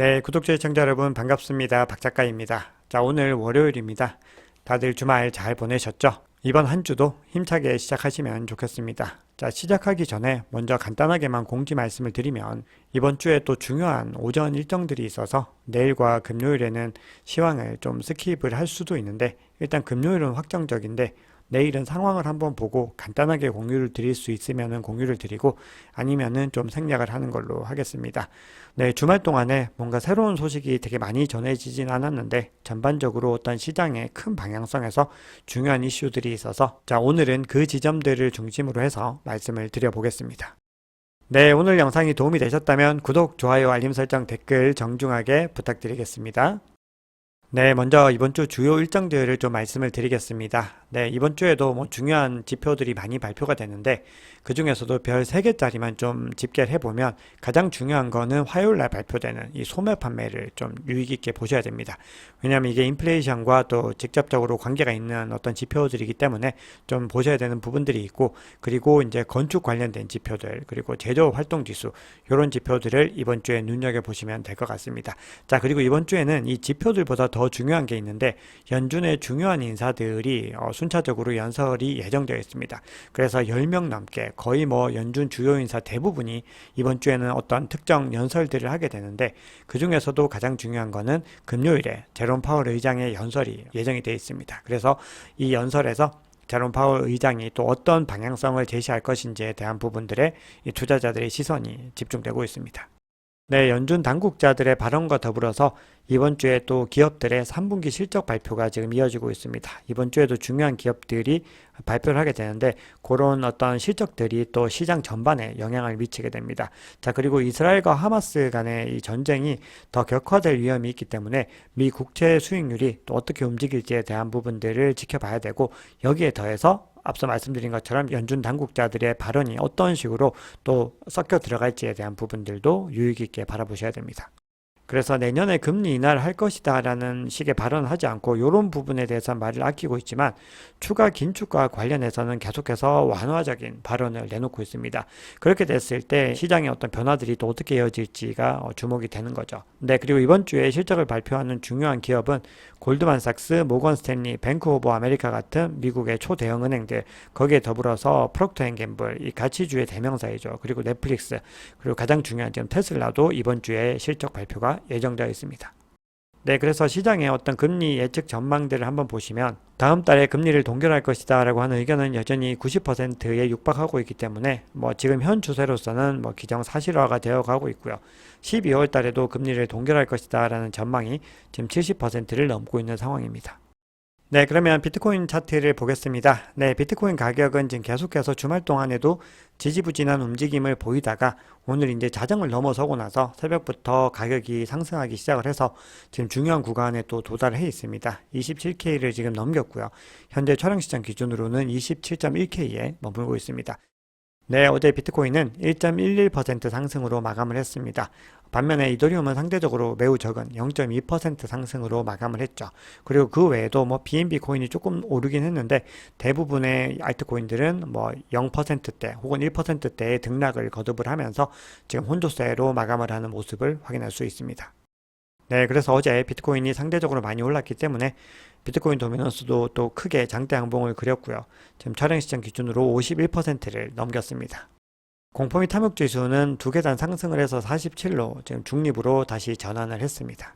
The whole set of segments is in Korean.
네, 구독자 시청자 여러분 반갑습니다. 박 작가입니다. 자, 오늘 월요일입니다. 다들 주말 잘 보내셨죠? 이번 한 주도 힘차게 시작하시면 좋겠습니다. 자, 시작하기 전에 먼저 간단하게만 공지 말씀을 드리면 이번 주에 또 중요한 오전 일정들이 있어서 내일과 금요일에는 시황을 좀 스킵을 할 수도 있는데 일단 금요일은 확정적인데 내일은 상황을 한번 보고 간단하게 공유를 드릴 수 있으면은 공유를 드리고 아니면은 좀 생략을 하는 걸로 하겠습니다. 네, 주말 동안에 뭔가 새로운 소식이 되게 많이 전해지진 않았는데 전반적으로 어떤 시장의 큰 방향성에서 중요한 이슈들이 있어서 자, 오늘은 그 지점들을 중심으로 해서 말씀을 드려보겠습니다. 네, 오늘 영상이 도움이 되셨다면 구독, 좋아요, 알림 설정, 댓글 정중하게 부탁드리겠습니다. 네, 먼저 이번 주 주요 일정들을 좀 말씀을 드리겠습니다. 네, 이번 주에도 뭐 중요한 지표들이 많이 발표가 되는데 그 중에서도 별 3개짜리만 좀 집계를 해보면 가장 중요한 거는 화요일 날 발표되는 이 소매 판매를 좀 유의 깊게 보셔야 됩니다. 왜냐하면 이게 인플레이션과 또 직접적으로 관계가 있는 어떤 지표들이기 때문에 좀 보셔야 되는 부분들이 있고 그리고 이제 건축 관련된 지표들 그리고 제조 활동 지수 이런 지표들을 이번 주에 눈여겨 보시면 될 것 같습니다. 자, 그리고 이번 주에는 이 지표들보다 더 중요한 게 있는데 연준의 중요한 인사들이 어, 순차적으로 연설이 예정되어 있습니다. 그래서 10명 넘게 거의 뭐 연준 주요 인사 대부분이 이번 주에는 어떤 특정 연설들을 하게 되는데 그 중에서도 가장 중요한 거는 금요일에 제롬 파월 의장의 연설이 예정이 되어 있습니다. 그래서 이 연설에서 제롬 파월 의장이 또 어떤 방향성을 제시할 것인지에 대한 부분들에 이 투자자들의 시선이 집중되고 있습니다. 네, 연준 당국자들의 발언과 더불어서 이번 주에 또 기업들의 3분기 실적 발표가 지금 이어지고 있습니다. 이번 주에도 중요한 기업들이 발표를 하게 되는데 그런 어떤 실적들이 또 시장 전반에 영향을 미치게 됩니다. 자, 그리고 이스라엘과 하마스 간의 이 전쟁이 더 격화될 위험이 있기 때문에 미 국채 수익률이 또 어떻게 움직일지에 대한 부분들을 지켜봐야 되고 여기에 더해서 앞서 말씀드린 것처럼 연준 당국자들의 발언이 어떤 식으로 또 섞여 들어갈지에 대한 부분들도 유의 깊게 바라보셔야 됩니다. 그래서 내년에 금리 인하를 할 것이다 라는 식의 발언을 하지 않고 이런 부분에 대해서 말을 아끼고 있지만 추가 긴축과 관련해서는 계속해서 완화적인 발언을 내놓고 있습니다. 그렇게 됐을 때 시장의 어떤 변화들이 또 어떻게 이어질지가 어, 주목이 되는 거죠. 네, 그리고 이번 주에 실적을 발표하는 중요한 기업은 골드만삭스, 모건 스탠리, 뱅크 오브 아메리카 같은 미국의 초대형 은행들 거기에 더불어서 프록터 앤 갬블 이 가치주의 대명사이죠. 그리고 넷플릭스 그리고 가장 중요한 지금 테슬라도 이번 주에 실적 발표가 예정되어 있습니다. 네, 그래서 시장의 어떤 금리 예측 전망들을 한번 보시면 다음 달에 금리를 동결할 것이다 라고 하는 의견은 여전히 90%에 육박하고 있기 때문에 뭐 지금 현 추세로서는 뭐 기정 사실화가 되어 가고 있고요. 12월 달에도 금리를 동결할 것이다 라는 전망이 지금 70%를 넘고 있는 상황입니다. 네, 그러면 비트코인 차트를 보겠습니다. 네, 비트코인 가격은 지금 계속해서 주말 동안에도 지지부진한 움직임을 보이다가 오늘 이제 자정을 넘어서고 나서 새벽부터 가격이 상승하기 시작을 해서 지금 중요한 구간에 또 도달을 해 있습니다. 27K를 지금 넘겼고요. 현재 촬영 시장 기준으로는 27.1K에 머물고 있습니다. 네, 어제 비트코인은 1.11% 상승으로 마감을 했습니다. 반면에 이더리움은 상대적으로 매우 적은 0.2% 상승으로 마감을 했죠. 그리고 그 외에도 뭐 BNB 코인이 조금 오르긴 했는데 대부분의 알트코인들은 뭐 0%대 혹은 1%대의 등락을 거듭을 하면서 지금 혼조세로 마감을 하는 모습을 확인할 수 있습니다. 네, 그래서 어제 비트코인이 상대적으로 많이 올랐기 때문에 비트코인 도미넌스도 또 크게 장대 양봉을 그렸고요. 지금 촬영 시점 기준으로 51%를 넘겼습니다. 공포 및 탐욕 지수는 두 계단 상승을 해서 47로 지금 중립으로 다시 전환을 했습니다.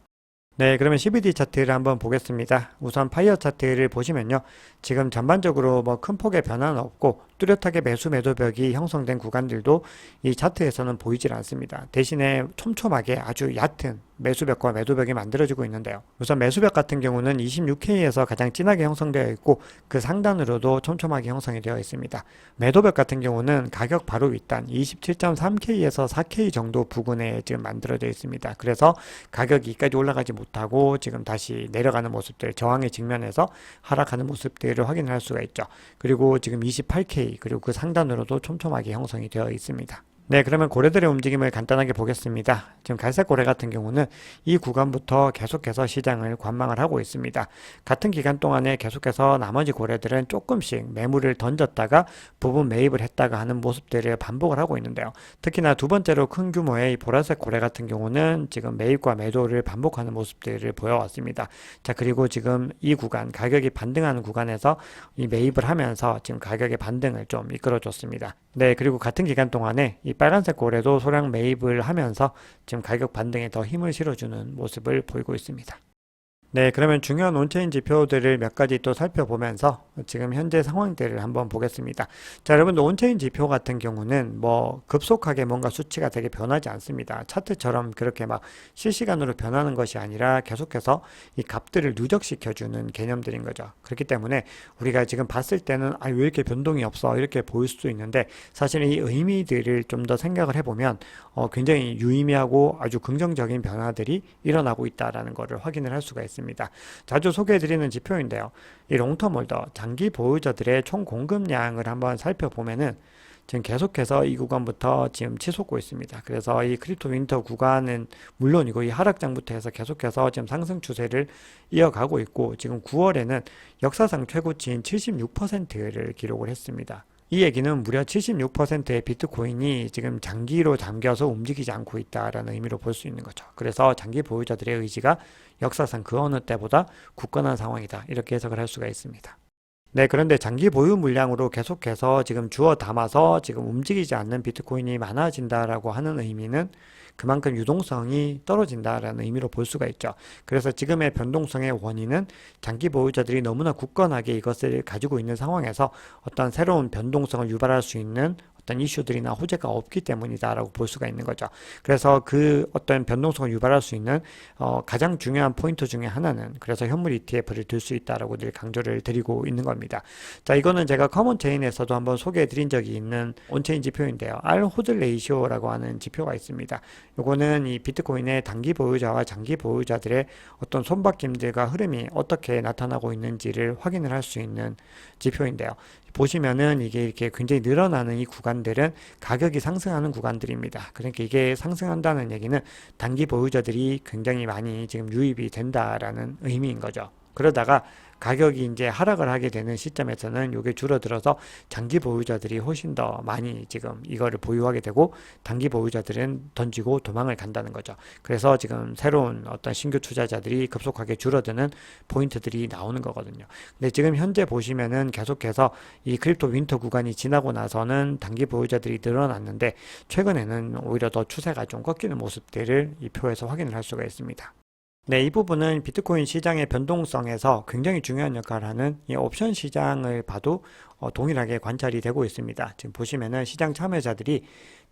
네, 그러면 CBD 차트를 한번 보겠습니다. 우선 파이어 차트를 보시면요. 지금 전반적으로 뭐 큰 폭의 변화는 없고 뚜렷하게 매수 매도벽이 형성된 구간들도 이 차트에서는 보이질 않습니다. 대신에 촘촘하게 아주 얕은 매수벽과 매도벽이 만들어지고 있는데요. 우선 매수벽 같은 경우는 26K에서 가장 진하게 형성되어 있고 그 상단으로도 촘촘하게 형성이 되어 있습니다. 매도벽 같은 경우는 가격 바로 윗단 27.3K에서 4K 정도 부근에 지금 만들어져 있습니다. 그래서 가격이 이까지 올라가지 못하고 지금 다시 내려가는 모습들, 저항의 직면에서 하락하는 모습들을 확인할 수가 있죠. 그리고 지금 28K 그리고 그 상단으로도 촘촘하게 형성이 되어 있습니다. 네, 그러면 고래들의 움직임을 간단하게 보겠습니다. 지금 갈색 고래 같은 경우는 이 구간부터 계속해서 시장을 관망을 하고 있습니다. 같은 기간 동안에 계속해서 나머지 고래들은 조금씩 매물을 던졌다가 부분 매입을 했다가 하는 모습들을 반복을 하고 있는데요. 특히나 두 번째로 큰 규모의 이 보라색 고래 같은 경우는 지금 매입과 매도를 반복하는 모습들을 보여왔습니다. 자, 그리고 지금 이 구간, 가격이 반등하는 구간에서 이 매입을 하면서 지금 가격의 반등을 좀 이끌어줬습니다. 네, 그리고 같은 기간 동안에 이 빨간색 고래도 소량 매입을 하면서 지금 가격 반등에 더 힘을 실어주는 모습을 보이고 있습니다. 네, 그러면 중요한 온체인 지표들을 몇 가지 또 살펴보면서 지금 현재 상황들을 한번 보겠습니다. 자, 여러분들 온체인 지표 같은 경우는 뭐 급속하게 뭔가 수치가 되게 변하지 않습니다. 차트처럼 그렇게 막 실시간으로 변하는 것이 아니라 계속해서 이 값들을 누적시켜주는 개념들인 거죠. 그렇기 때문에 우리가 지금 봤을 때는 아, 왜 이렇게 변동이 없어? 이렇게 보일 수도 있는데 사실 이 의미들을 좀 더 생각을 해보면 어, 굉장히 유의미하고 아주 긍정적인 변화들이 일어나고 있다라는 것을 확인을 할 수가 있습니다. 자주 소개해드리는 지표인데요. 이 롱텀 홀더, 장기 보유자들의 총 공급량을 한번 살펴보면은 지금 계속해서 이 구간부터 지금 치솟고 있습니다. 그래서 이 크립토 윈터 구간은 물론이고 이 하락장부터 해서 계속해서 지금 상승 추세를 이어가고 있고 지금 9월에는 역사상 최고치인 76%를 기록을 했습니다. 이 얘기는 무려 76%의 비트코인이 지금 장기로 잠겨서 움직이지 않고 있다라는 의미로 볼 수 있는 거죠. 그래서 장기 보유자들의 의지가 역사상 그 어느 때보다 굳건한 상황이다. 이렇게 해석을 할 수가 있습니다. 네, 그런데 장기 보유 물량으로 계속해서 지금 주워 담아서 지금 움직이지 않는 비트코인이 많아진다라고 하는 의미는 그만큼 유동성이 떨어진다라는 의미로 볼 수가 있죠. 그래서 지금의 변동성의 원인은 장기 보유자들이 너무나 굳건하게 이것을 가지고 있는 상황에서 어떤 새로운 변동성을 유발할 수 있는 어떤 이슈들이나 호재가 없기 때문이다라고 볼 수가 있는 거죠. 그래서 그 어떤 변동성을 유발할 수 있는 어, 가장 중요한 포인트 중에 하나는 그래서 현물 ETF를 들 수 있다라고 늘 강조를 드리고 있는 겁니다. 자, 이거는 제가 커먼 체인에서도 한번 소개해 드린 적이 있는 온체인 지표인데요. R 호들 레이시오라고 하는 지표가 있습니다. 요거는 이 비트코인의 단기 보유자와 장기 보유자들의 어떤 손바뀜들과 흐름이 어떻게 나타나고 있는지를 확인을 할 수 있는 지표인데요. 보시면은 이게 이렇게 굉장히 늘어나는 이 구간들은 가격이 상승하는 구간들입니다. 그러니까 이게 상승한다는 얘기는 단기 보유자들이 굉장히 많이 지금 유입이 된다라는 의미인 거죠. 그러다가 가격이 이제 하락을 하게 되는 시점에서는 이게 줄어들어서 장기 보유자들이 훨씬 더 많이 지금 이거를 보유하게 되고 단기 보유자들은 던지고 도망을 간다는 거죠. 그래서 지금 새로운 어떤 신규 투자자들이 급속하게 줄어드는 포인트들이 나오는 거거든요. 근데 지금 현재 보시면은 계속해서 이 크립토 윈터 구간이 지나고 나서는 단기 보유자들이 늘어났는데 최근에는 오히려 더 추세가 좀 꺾이는 모습들을 이 표에서 확인을 할 수가 있습니다. 네, 이 부분은 비트코인 시장의 변동성에서 굉장히 중요한 역할을 하는 이 옵션 시장을 봐도 어, 동일하게 관찰이 되고 있습니다. 지금 보시면은 시장 참여자들이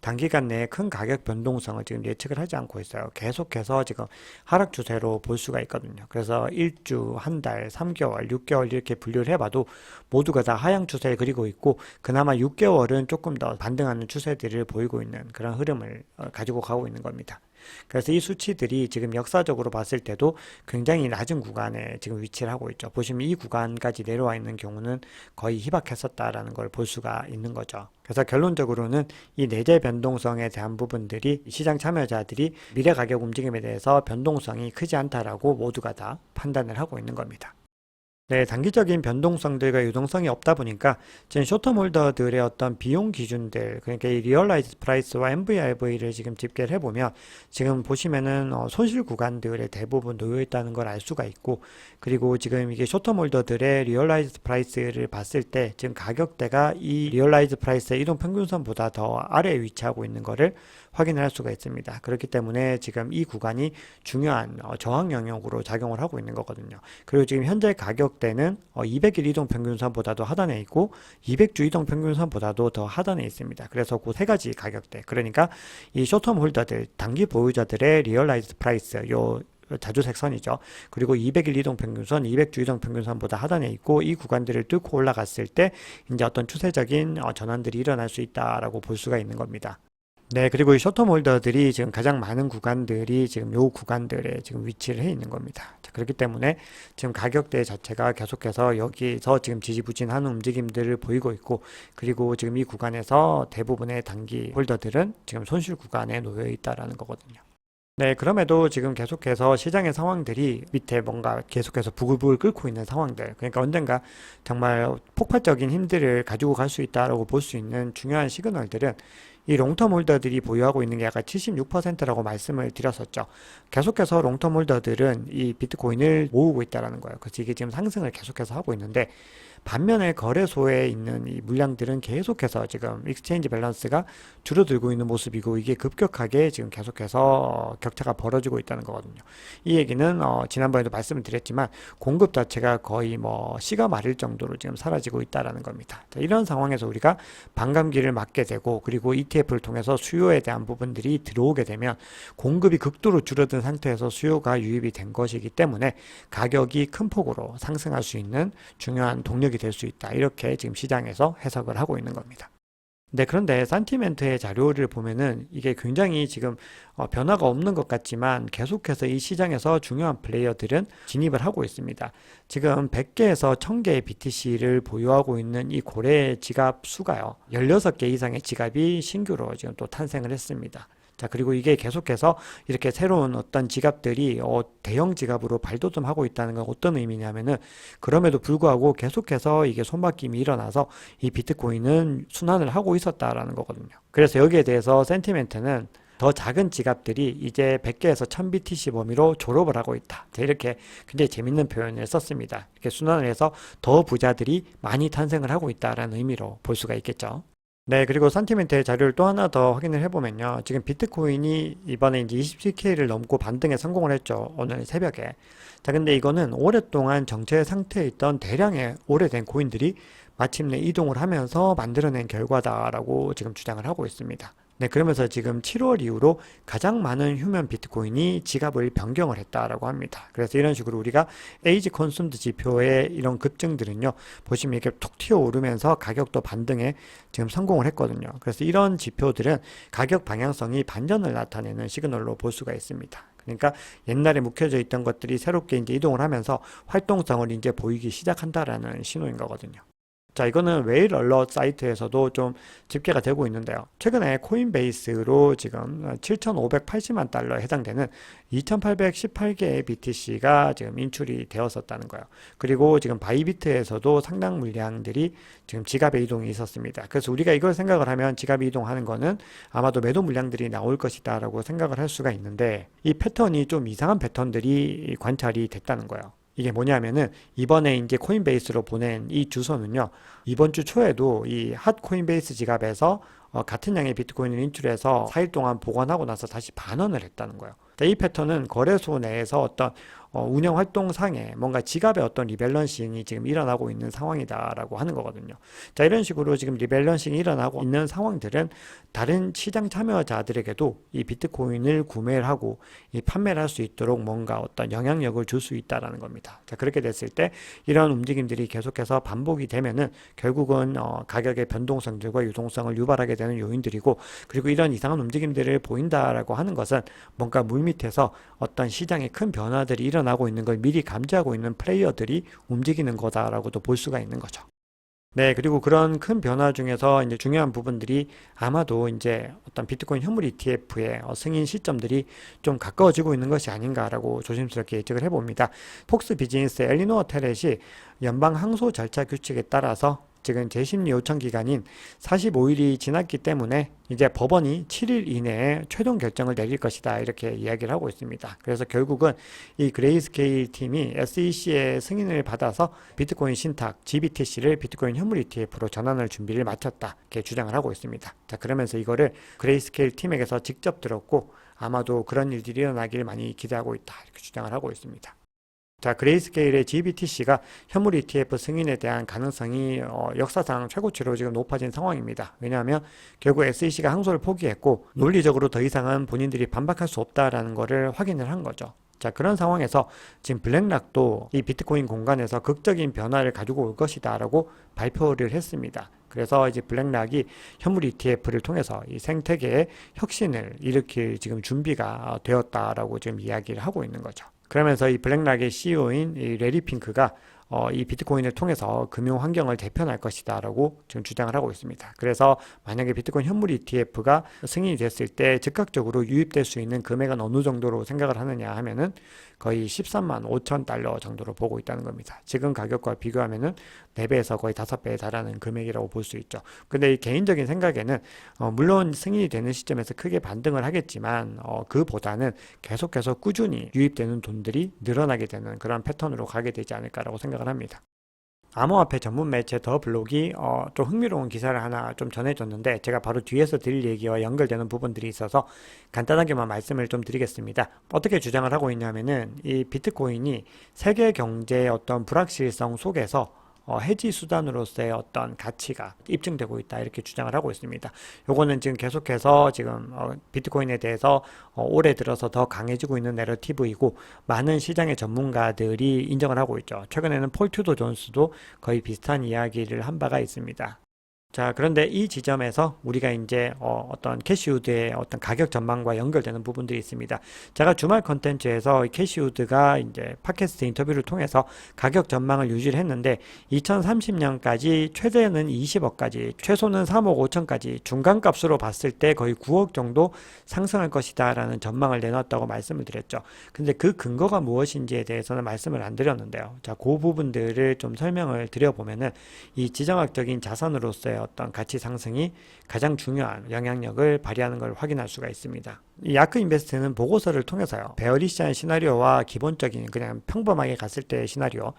단기간 내에 큰 가격 변동성을 지금 예측을 하지 않고 있어요. 계속해서 지금 하락 추세로 볼 수가 있거든요. 그래서 1주, 한 달, 3개월, 6개월 이렇게 분류를 해봐도 모두가 다 하향 추세를 그리고 있고 그나마 6개월은 조금 더 반등하는 추세들을 보이고 있는 그런 흐름을 어, 가지고 가고 있는 겁니다. 그래서 이 수치들이 지금 역사적으로 봤을 때도 굉장히 낮은 구간에 지금 위치를 하고 있죠. 보시면 이 구간까지 내려와 있는 경우는 거의 희박했었다라는 걸 볼 수가 있는 거죠. 그래서 결론적으로는 이 내재 변동성에 대한 부분들이 시장 참여자들이 미래 가격 움직임에 대해서 변동성이 크지 않다라고 모두가 다 판단을 하고 있는 겁니다. 네, 단기적인 변동성들과 유동성이 없다 보니까 지금 쇼텀 홀더들의 어떤 비용 기준들, 그러니까 이 리얼라이즈 프라이스와 MVRV를 지금 집계를 해보면 지금 보시면은 어, 손실 구간들의 대부분 놓여 있다는 걸 알 수가 있고 그리고 지금 이게 쇼텀 홀더들의 리얼라이즈 프라이스를 봤을 때 지금 가격대가 이 리얼라이즈 프라이스의 이동 평균선보다 더 아래에 위치하고 있는 거를 확인을 할 수가 있습니다. 그렇기 때문에 지금 이 구간이 중요한 어, 저항 영역으로 작용을 하고 있는 거거든요. 그리고 지금 현재 가격대는 어, 200일 이동 평균선보다도 하단에 있고 200주 이동 평균선보다도 더 하단에 있습니다. 그래서 그 세 가지 가격대. 그러니까 이 쇼텀 홀더들, 단기 보유자들의 리얼라이즈 프라이스 요 자주색 선이죠. 그리고 200일 이동 평균선, 200주 이동 평균선보다 하단에 있고 이 구간들을 뚫고 올라갔을 때 이제 어떤 추세적인 어, 전환들이 일어날 수 있다라고 볼 수가 있는 겁니다. 네, 그리고 이 쇼텀 홀더들이 지금 가장 많은 구간들이 지금 요 구간들에 지금 위치를 해 있는 겁니다. 자, 그렇기 때문에 지금 가격대 자체가 계속해서 여기서 지금 지지부진하는 움직임들을 보이고 있고, 그리고 지금 이 구간에서 대부분의 단기 홀더들은 지금 손실 구간에 놓여 있다라는 거거든요. 네, 그럼에도 지금 계속해서 시장의 상황들이 밑에 뭔가 계속해서 부글부글 끓고 있는 상황들. 그러니까 언젠가 정말 폭발적인 힘들을 가지고 갈 수 있다라고 볼 수 있는 중요한 시그널들은 이 롱텀 홀더들이 보유하고 있는 게 약간 76%라고 말씀을 드렸었죠. 계속해서 롱텀 홀더들은 이 비트코인을 모으고 있다라는 거예요. 그래서 이게 지금 상승을 계속해서 하고 있는데 반면에 거래소에 있는 이 물량들은 계속해서 지금 익스체인지 밸런스가 줄어들고 있는 모습이고 이게 급격하게 지금 계속해서 어, 격차가 벌어지고 있다는 거거든요. 이 얘기는 어, 지난번에도 말씀을 드렸지만 공급 자체가 거의 뭐 씨가 마를 정도로 지금 사라지고 있다라는 겁니다. 자, 이런 상황에서 우리가 반감기를 맞게 되고 그리고 ETF를 통해서 수요에 대한 부분들이 들어오게 되면 공급이 극도로 줄어든 상태에서 수요가 유입이 된 것이기 때문에 가격이 큰 폭으로 상승할 수 있는 중요한 동력이 될 수 있다. 이렇게 지금 시장에서 해석을 하고 있는 겁니다. 네, 그런데 산티멘트의 자료를 보면은 이게 굉장히 지금 어, 변화가 없는 것 같지만 계속해서 이 시장에서 중요한 플레이어들은 진입을 하고 있습니다. 지금 100개에서 1000개의 BTC를 보유하고 있는 이 고래 지갑 수가요. 16개 이상의 지갑이 신규로 지금 또 탄생을 했습니다. 자, 그리고 이게 계속해서 이렇게 새로운 어떤 지갑들이 어, 대형 지갑으로 발돋움하고 있다는 건 어떤 의미냐면은 그럼에도 불구하고 계속해서 이게 손바뀜이 일어나서 이 비트코인은 순환을 하고 있었다라는 거거든요. 그래서 여기에 대해서 센티멘트는 더 작은 지갑들이 이제 100개에서 1000BTC 범위로 졸업을 하고 있다. 자, 이렇게 굉장히 재밌는 표현을 썼습니다. 이렇게 순환을 해서 더 부자들이 많이 탄생을 하고 있다라는 의미로 볼 수가 있겠죠. 네, 그리고 산티멘트의 자료를 또 하나 더 확인을 해보면요. 지금 비트코인이 이번에 이제 27K를 넘고 반등에 성공을 했죠. 오늘 새벽에. 자, 근데 이거는 오랫동안 정체 상태에 있던 대량의 오래된 코인들이 마침내 이동을 하면서 만들어낸 결과다라고 지금 주장을 하고 있습니다. 네, 그러면서 지금 7월 이후로 가장 많은 휴면 비트코인이 지갑을 변경을 했다라고 합니다. 그래서 이런 식으로 우리가 에이지 컨숨드 지표의 이런 급증들은요, 보시면 이렇게 툭 튀어 오르면서 가격도 반등에 지금 성공을 했거든요. 그래서 이런 지표들은 가격 방향성이 반전을 나타내는 시그널로 볼 수가 있습니다. 그러니까 옛날에 묵혀져 있던 것들이 새롭게 이제 이동을 하면서 활동성을 이제 보이기 시작한다라는 신호인 거거든요. 자, 이거는 웨일 얼럿 사이트에서도 좀 집계가 되고 있는데요. 최근에 코인베이스로 지금 7,580만 달러에 해당되는 2,818개의 BTC가 지금 인출이 되었었다는 거예요. 그리고 지금 바이비트에서도 상당 물량들이 지금 지갑에 이동이 있었습니다. 그래서 우리가 이걸 생각을 하면 지갑이 이동하는 거는 아마도 매도 물량들이 나올 것이다라고 생각을 할 수가 있는데 이 패턴이 좀 이상한 패턴들이 관찰이 됐다는 거예요. 이게 뭐냐면은 이번에 이제 코인베이스로 보낸 이 주소는요. 이번 주 초에도 이 핫 코인베이스 지갑에서 어, 같은 양의 비트코인을 인출해서 4일 동안 보관하고 나서 다시 반환을 했다는 거예요. 이 패턴은 거래소 내에서 어떤 어, 운영 활동상에 뭔가 지갑의 어떤 리밸런싱이 지금 일어나고 있는 상황이다라고 하는 거거든요. 자, 이런 식으로 지금 리밸런싱이 일어나고 있는 상황들은 다른 시장 참여자들에게도 이 비트코인을 구매를 하고 이 판매를 할 수 있도록 뭔가 어떤 영향력을 줄 수 있다라는 겁니다. 자, 그렇게 됐을 때 이런 움직임들이 계속해서 반복이 되면은 결국은 어, 가격의 변동성들과 유동성을 유발하게 되는 요인들이고 그리고 이런 이상한 움직임들을 보인다라고 하는 것은 뭔가 물밑에서 어떤 시장의 큰 변화들이 일어나 일어나고 있는 걸 미리 감지하고 있는 플레이어들이 움직이는 거다라고도 볼 수가 있는 거죠. 네, 그리고 그런 큰 변화 중에서 이제 중요한 부분들이 아마도 이제 어떤 비트코인 현물 ETF의 어, 승인 시점들이 좀 가까워지고 있는 것이 아닌가라고 조심스럽게 예측을 해봅니다. 폭스 비즈니스 엘리노어 테렛이 연방 항소 절차 규칙에 따라서 지금 재심리 요청 기간인 45일이 지났기 때문에 이제 법원이 7일 이내에 최종 결정을 내릴 것이다 이렇게 이야기를 하고 있습니다. 그래서 결국은 이 그레이스케일 팀이 SEC의 승인을 받아서 비트코인 신탁 GBTC를 비트코인 현물 ETF로 전환을 준비를 마쳤다 이렇게 주장을 하고 있습니다. 자 그러면서 이거를 그레이스케일 팀에게서 직접 들었고 아마도 그런 일들이 일어나길 많이 기대하고 있다 이렇게 주장을 하고 있습니다. 자, 그레이스케일의 GBTC가 현물 ETF 승인에 대한 가능성이 어, 역사상 최고치로 지금 높아진 상황입니다. 왜냐하면 결국 SEC가 항소를 포기했고 논리적으로 더 이상은 본인들이 반박할 수 없다라는 것을 확인을 한 거죠. 자, 그런 상황에서 지금 블랙락도 이 비트코인 공간에서 극적인 변화를 가지고 올 것이다라고 발표를 했습니다. 그래서 이제 블랙락이 현물 ETF를 통해서 이 생태계의 혁신을 일으킬 지금 준비가 되었다라고 지금 이야기를 하고 있는 거죠. 그러면서 이 블랙락의 CEO인 이 레리 핑크가 어, 이 비트코인을 통해서 금융 환경을 개편할 것이다라고 지금 주장을 하고 있습니다. 그래서 만약에 비트코인 현물 ETF가 승인이 됐을 때 즉각적으로 유입될 수 있는 금액은 어느 정도로 생각을 하느냐 하면은 거의 13만 5천 달러 정도로 보고 있다는 겁니다. 지금 가격과 비교하면은 4배에서 거의 5배에 달하는 금액이라고 볼 수 있죠. 근데 이 개인적인 생각에는 어, 물론 승인이 되는 시점에서 크게 반등을 하겠지만 어, 그보다는 계속해서 꾸준히 유입되는 돈들이 늘어나게 되는 그런 패턴으로 가게 되지 않을까라고 생각을 합니다. 암호화폐 전문 매체 더 블록이 어, 좀 흥미로운 기사를 하나 좀 전해줬는데 제가 바로 뒤에서 드릴 얘기와 연결되는 부분들이 있어서 간단하게만 말씀을 좀 드리겠습니다. 어떻게 주장을 하고 있냐면은 이 비트코인이 세계 경제의 어떤 불확실성 속에서 어, 해지 수단으로서의 어떤 가치가 입증되고 있다 이렇게 주장을 하고 있습니다. 요거는 지금 계속해서 지금 어, 비트코인에 대해서 어, 올해 들어서 더 강해지고 있는 내러티브이고 많은 시장의 전문가들이 인정을 하고 있죠. 최근에는 폴 튜도 존스도 거의 비슷한 이야기를 한 바가 있습니다. 자, 그런데 이 지점에서 우리가 이제 어, 어떤 캐시우드의 어떤 가격 전망과 연결되는 부분들이 있습니다. 제가 주말 컨텐츠에서 캐시우드가 이제 팟캐스트 인터뷰를 통해서 가격 전망을 유지를 했는데 2030년까지 최대는 20억까지, 최소는 3억 5천까지 중간값으로 봤을 때 거의 9억 정도 상승할 것이다라는 전망을 내놨다고 말씀을 드렸죠. 근데 그 근거가 무엇인지에 대해서는 말씀을 안 드렸는데요. 자, 그 부분들을 좀 설명을 드려보면은 이 지정학적인 자산으로서의 어떤 가치 상승이 가장 중요한 영향력을 발휘하는 걸 확인할 수가 있습니다. 이 야크 인베스트는 보고서를 통해서요. 베어리시한 시나리오와 기본적인 그냥 평범하게 갔을 때의 시나리오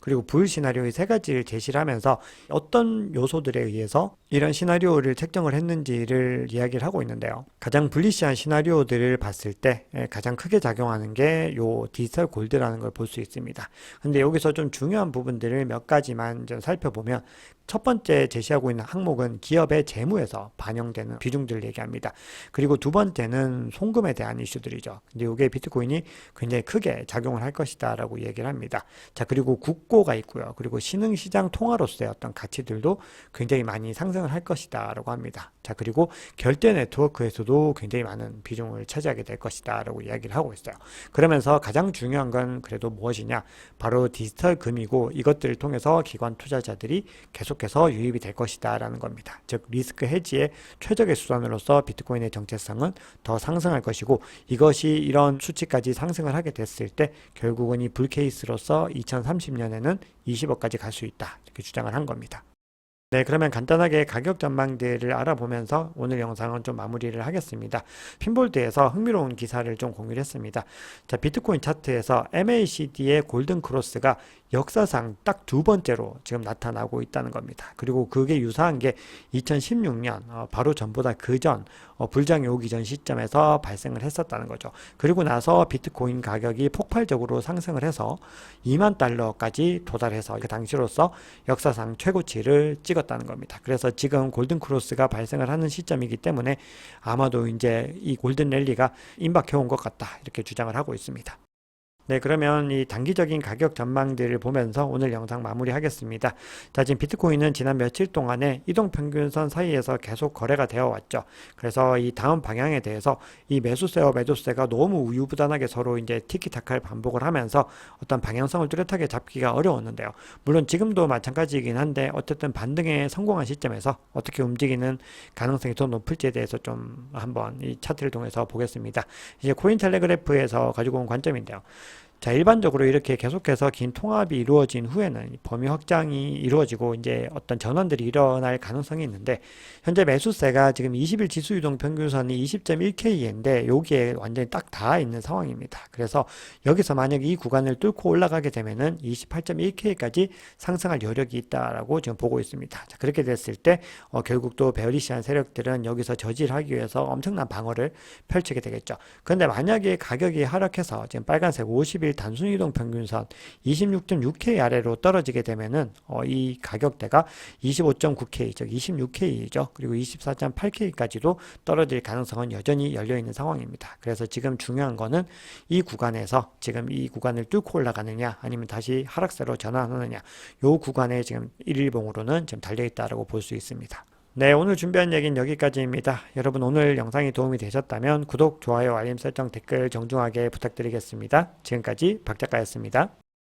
그리고 불 시나리오의 세 가지를 제시를 하면서 어떤 요소들에 의해서 이런 시나리오를 책정을 했는지를 이야기를 하고 있는데요. 가장 불리시한 시나리오들을 봤을 때 예, 가장 크게 작용하는 게 요 디지털 골드라는 걸 볼 수 있습니다. 근데 여기서 좀 중요한 부분들을 몇 가지만 좀 살펴보면 첫 번째 제시하고 있는 항목은 기업의 재무에서 반영되는 비중들을 얘기합니다. 그리고 두 번째는 송금에 대한 이슈들이죠. 근데 이게 비트코인이 굉장히 크게 작용을 할 것이다라고 얘기를 합니다. 자, 그리고 국고가 있고요. 그리고 신흥시장 통화로서의 어떤 가치들도 굉장히 많이 상승 을 할 것이다 라고 합니다. 자, 그리고 결제 네트워크에서도 굉장히 많은 비중을 차지하게 될 것이다 라고 이야기를 하고 있어요. 그러면서 가장 중요한 건 그래도 무엇이냐? 바로 디지털 금이고 이것들을 통해서 기관 투자자들이 계속해서 유입이 될 것이다 라는 겁니다. 즉 리스크 해지의 최적의 수단으로서 비트코인의 정체성은 더 상승할 것이고 이것이 이런 수치까지 상승을 하게 됐을 때 결국은 이 불케이스로서 2030년에는 20억까지 갈 수 있다 이렇게 주장을 한 겁니다. 네, 그러면 간단하게 가격 전망들을 알아보면서 오늘 영상은 좀 마무리를 하겠습니다. 핀볼드에서 흥미로운 기사를 좀 공유를 했습니다. 자, 비트코인 차트에서 MACD의 골든 크로스가 역사상 딱 두 번째로 지금 나타나고 있다는 겁니다. 그리고 그게 유사한 게 2016년 어, 바로 전보다 그전 어, 불장이 오기 전 시점에서 발생을 했었다는 거죠. 그리고 나서 비트코인 가격이 폭발적으로 상승을 해서 2만 달러까지 도달해서 그 당시로서 역사상 최고치를 찍었 다는 겁니다. 그래서 지금 골든 크로스가 발생을 하는 시점이기 때문에 아마도 이제 이 골든 랠리가 임박해 온 것 같다 이렇게 주장을 하고 있습니다. 네, 그러면 이 단기적인 가격 전망들을 보면서 오늘 영상 마무리하겠습니다. 자, 지금 비트코인은 지난 며칠 동안에 이동 평균선 사이에서 계속 거래가 되어 왔죠. 그래서 이 다음 방향에 대해서 이 매수세와 매도세가 너무 우유부단하게 서로 이제 티키타카를 반복을 하면서 어떤 방향성을 뚜렷하게 잡기가 어려웠는데요. 물론 지금도 마찬가지이긴 한데 어쨌든 반등에 성공한 시점에서 어떻게 움직이는 가능성이 더 높을지에 대해서 좀 한번 이 차트를 통해서 보겠습니다. 이제 코인 텔레그래프에서 가지고 온 관점인데요. 자, 일반적으로 이렇게 계속해서 긴 통합이 이루어진 후에는 범위 확장이 이루어지고 이제 어떤 전환들이 일어날 가능성이 있는데 현재 매수세가 지금 20일 지수 유동 평균선이 20.1K인데 여기에 완전히 딱 닿아 있는 상황입니다. 그래서 여기서 만약 이 구간을 뚫고 올라가게 되면은 28.1K까지 상승할 여력이 있다라고 지금 보고 있습니다. 자, 그렇게 됐을 때 어, 결국 또 베어리시한 세력들은 여기서 저질하기 위해서 엄청난 방어를 펼치게 되겠죠. 그런데 만약에 가격이 하락해서 지금 빨간색 50일 1 단순 이동 평균선 26.6K 아래로 떨어지게 되면은 어, 이 가격대가 25.9K 즉 26K이죠. 그리고 24.8K까지도 떨어질 가능성은 여전히 열려 있는 상황입니다. 그래서 지금 중요한 거는 이 구간에서 지금 이 구간을 뚫고 올라가느냐 아니면 다시 하락세로 전환하느냐 요 구간에 지금 110으로는 지금 달려 있다라고 볼 수 있습니다. 네, 오늘 준비한 얘기는 여기까지입니다. 여러분 오늘 영상이 도움이 되셨다면 구독, 좋아요, 알림 설정, 댓글 정중하게 부탁드리겠습니다. 지금까지 박 작가였습니다.